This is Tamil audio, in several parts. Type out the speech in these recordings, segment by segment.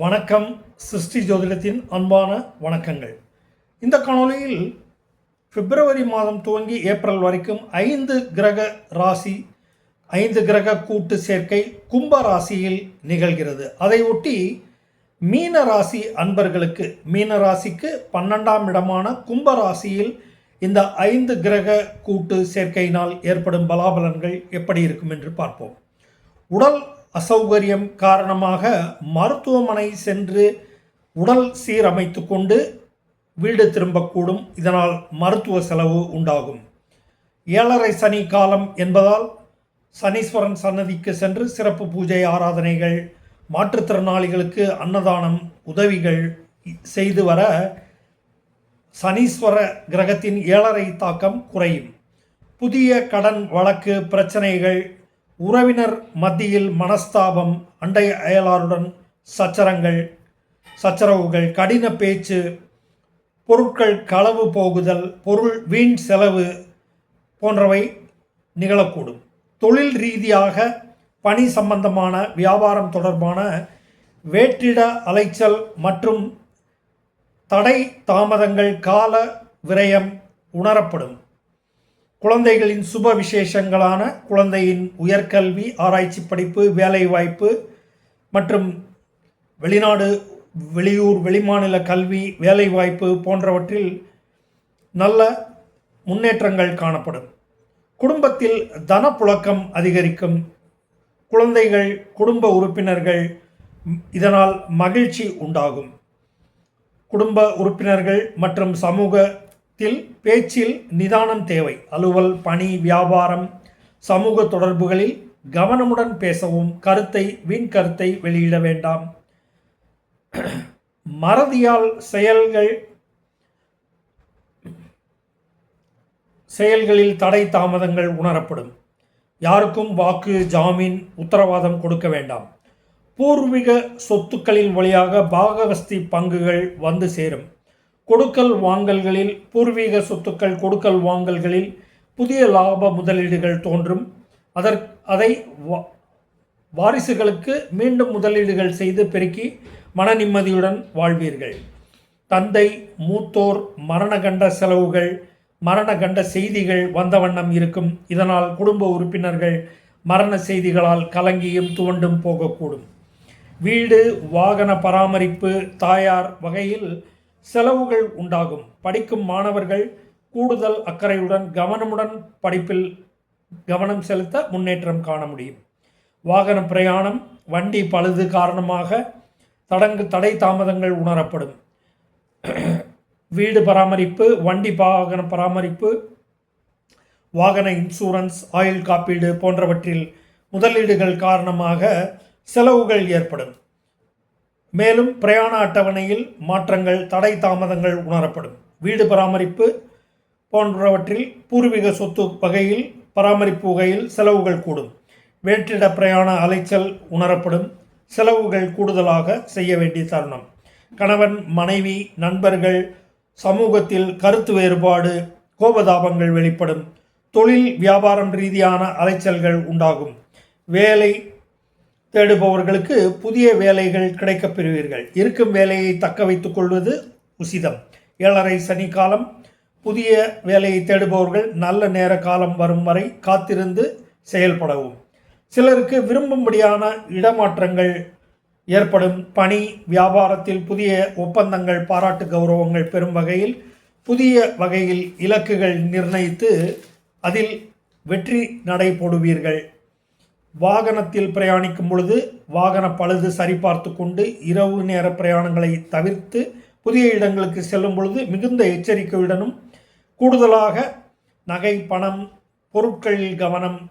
வணக்கம். சிருஷ்டி ஜோதிடத்தின் அன்பான வணக்கங்கள். இந்த காணொலியில் பிப்ரவரி மாதம் துவங்கி ஏப்ரல் வரைக்கும் ஐந்து கிரக ராசி ஐந்து கிரக கூட்டு சேர்க்கை கும்ப ராசியில் நிகழ்கிறது. அதை ஒட்டி மீன ராசி அன்பர்களுக்கு மீன ராசிக்கு பன்னெண்டாம் இடமான கும்ப ராசியில் இந்த ஐந்து கிரக கூட்டு சேர்க்கையினால் ஏற்படும் பலாபலன்கள் எப்படி இருக்கும் என்று பார்ப்போம். உடல் அசௌகரியம் காரணமாக மருத்துவமனை சென்று உடல் சீரமைத்து கொண்டு வீடு திரும்பக்கூடும். இதனால் மருத்துவ செலவு உண்டாகும். ஏழரை சனி காலம் என்பதால் சனீஸ்வரன் சன்னதிக்கு சென்று சிறப்பு பூஜை ஆராதனைகள் மாற்றுத்திறனாளிகளுக்கு அன்னதானம் உதவிகள் செய்து வர சனீஸ்வர கிரகத்தின் ஏழரை தாக்கம் குறையும். புதிய கடன் வழக்கு பிரச்சனைகள் உறவினர் மத்தியில் மனஸ்தாபம் அண்டை அயலாருடன் சச்சரங்கள் சச்சரவுகள் கடின பேச்சு பொருட்கள் களவு போகுதல் பொருள் வீண் செலவு போன்றவை நிகழக்கூடும். தொழில் ரீதியாக பணி சம்பந்தமான வியாபாரம் தொடர்பான வேற்றிட அலைச்சல் மற்றும் தடை தாமதங்கள் கால விரயம் உணரப்படும். குழந்தைகளின் சுப விசேஷங்களான குழந்தையின் உயர்கல்வி ஆராய்ச்சி படிப்பு வேலைவாய்ப்பு மற்றும் வெளிநாடு வெளியூர் வெளிமாநில கல்வி வேலைவாய்ப்பு போன்றவற்றில் நல்ல முன்னேற்றங்கள் காணப்படும். குடும்பத்தில் தனப்புழக்கம் அதிகரிக்கும். குழந்தைகள் குடும்ப உறுப்பினர்கள் இதனால் மகிழ்ச்சி உண்டாகும். குடும்ப உறுப்பினர்கள் மற்றும் சமூக தில் பேச்சில் நிதானம் தேவை. அலுவல் பணி வியாபாரம் சமூக தொடர்புகளில் கவனமுடன் பேசவும் கருத்தை வீண் கருத்தை வெளியிட வேண்டாம். மறதியால் செயல்கள் செயல்களில் தடை தாமதங்கள் உணரப்படும். யாருக்கும் வாக்கு ஜாமீன் உத்தரவாதம் கொடுக்க வேண்டாம். பூர்வீக சொத்துக்களின் வழியாக பாகவஸ்தி பங்குகள் வந்து சேரும். கொடுக்கல் வாங்கல்களில் பூர்வீக சொத்துக்கள் கொடுக்கல் வாங்கல்களில் புதிய லாப முதலீடுகள் தோன்றும். அதற் அதை வாரிசுகளுக்கு மீண்டும் முதலீடுகள் செய்து பெருக்கி மன நிம்மதியுடன் வாழ்வீர்கள். தந்தை மூத்தோர் மரணகண்ட செலவுகள் மரணகண்ட செய்திகள் வந்த வண்ணம் இருக்கும். இதனால் குடும்ப உறுப்பினர்கள் மரண செய்திகளால் கலங்கியும் துவண்டும் போகக்கூடும். வீடு வாகன பராமரிப்பு தாயார் வகையில் செலவுகள் உண்டாகும். படிக்கும் மாணவர்கள் கூடுதல் அக்கறையுடன் கவனமுடன் படிப்பில் கவனம் செலுத்த முன்னேற்றம் காண முடியும். வாகன பிரயாணம் வண்டி பழுது காரணமாக தடங்கு தடை தாமதங்கள் உணரப்படும். வீடு பராமரிப்பு வண்டி வாகன பராமரிப்பு வாகன இன்சூரன்ஸ் ஆயுள் காப்பீடு போன்றவற்றில் முதலீடுகள் காரணமாக செலவுகள் ஏற்படும். மேலும் பிரயாண அட்டவணையில் மாற்றங்கள் தடை தாமதங்கள் உணரப்படும். வீடு பராமரிப்பு போன்றவற்றில் பூர்வீக சொத்து வகையில் பராமரிப்பு வகையில் செலவுகள் கூடும். வேற்றிட பிரயாண அலைச்சல் உணரப்படும். செலவுகள் கூடுதலாக செய்ய வேண்டிய தருணம். கணவன் மனைவி நண்பர்கள் சமூகத்தில் கருத்து வேறுபாடு கோபதாபங்கள் வெளிப்படும். தொழில் வியாபாரம் ரீதியான அலைச்சல்கள் உண்டாகும். வேலை தேடுபவர்களுக்கு புதிய வேலைகள் கிடைக்கப் பெறுவீர்கள் இருக்கும் வேலையை தக்க வைத்துக் கொள்வது உசிதம். ஏழரை சனி காலம் புதிய வேலையை தேடுபவர்கள் நல்ல நேர காலம் வரும் வரை காத்திருந்து செயல்படவும். சிலருக்கு விரும்பும்படியான இடமாற்றங்கள் ஏற்படும். பணி வியாபாரத்தில் புதிய ஒப்பந்தங்கள் பாராட்டு கௌரவங்கள் பெறும் வகையில் புதிய வகையில் இலக்குகள் நிர்ணயித்து அதில் வெற்றி நடை போடுவீர்கள் வாகனத்தில் பிரயாணிக்கும் பொழுது வாகன பழுது சரிபார்த்து கொண்டு இரவு நேர பிரயாணங்களை தவிர்த்து புதிய இடங்களுக்கு செல்லும் பொழுது மிகுந்த எச்சரிக்கையுடனும் கூடுதலாக நகை பணம் பொருட்களில் கவனம்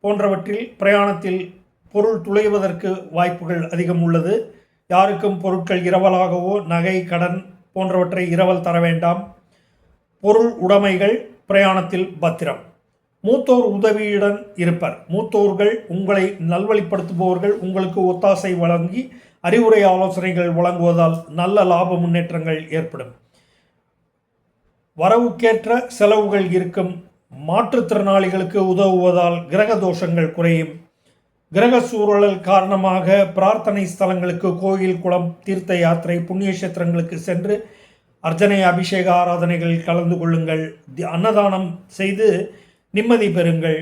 போன்றவற்றில் பிரயாணத்தில் பொருள் துளைவதற்கு வாய்ப்புகள் அதிகம் உள்ளது. யாருக்கும் பொருட்கள் இரவலாகவோ நகை கடன் போன்றவற்றை இரவல் தர வேண்டாம். பொருள் உடைமைகள் பிரயாணத்தில் பத்திரம். மூத்தோர் உதவியுடன் இருப்பர். மூத்தோர்கள் உங்களை நல்வழிப்படுத்துபவர்கள் உங்களுக்கு ஒத்தாசை வழங்கி அறிவுரை ஆலோசனைகள் வழங்குவதால் நல்ல லாப முன்னேற்றங்கள் ஏற்படும். வரவுக்கேற்ற செலவுகள் இருக்கும். மாற்றுத்திறனாளிகளுக்கு உதவுவதால் கிரக தோஷங்கள் குறையும். கிரக சூழல் காரணமாக பிரார்த்தனை ஸ்தலங்களுக்கு கோயில் குளம் தீர்த்த யாத்திரை புண்ணிய கஷேத்திரங்களுக்கு சென்று அர்ச்சனை அபிஷேக ஆராதனைகளில் கலந்து கொள்ளுங்கள். தி- அன்னதானம் செய்து நிம்மதி பெறுங்கள்.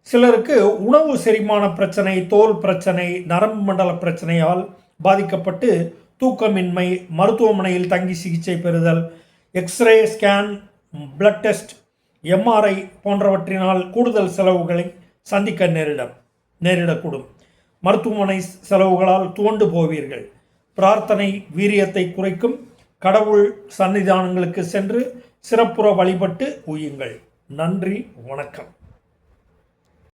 சிலருக்கு உணவு செரிமான பிரச்சனை தோல் பிரச்சனை நரம்பு மண்டல பிரச்சனையால் பாதிக்கப்பட்டு தூக்கமின்மை மருத்துவமனையில் தங்கி சிகிச்சை பெறுதல் x-ray scan blood test MRI போன்றவற்றினால் கூடுதல் செலவுகளை சந்திக்க நேரிடும் நேரிடக்கூடும். மருத்துவமனை செலவுகளால் துவண்டு போவீர்கள். பிரார்த்தனை வீரியத்தை குறைக்கும். கடவுள் சன்னிதானங்களுக்கு சென்று சிறப்புற வழிபட்டு உயுங்கள் நன்றி வணக்கம்.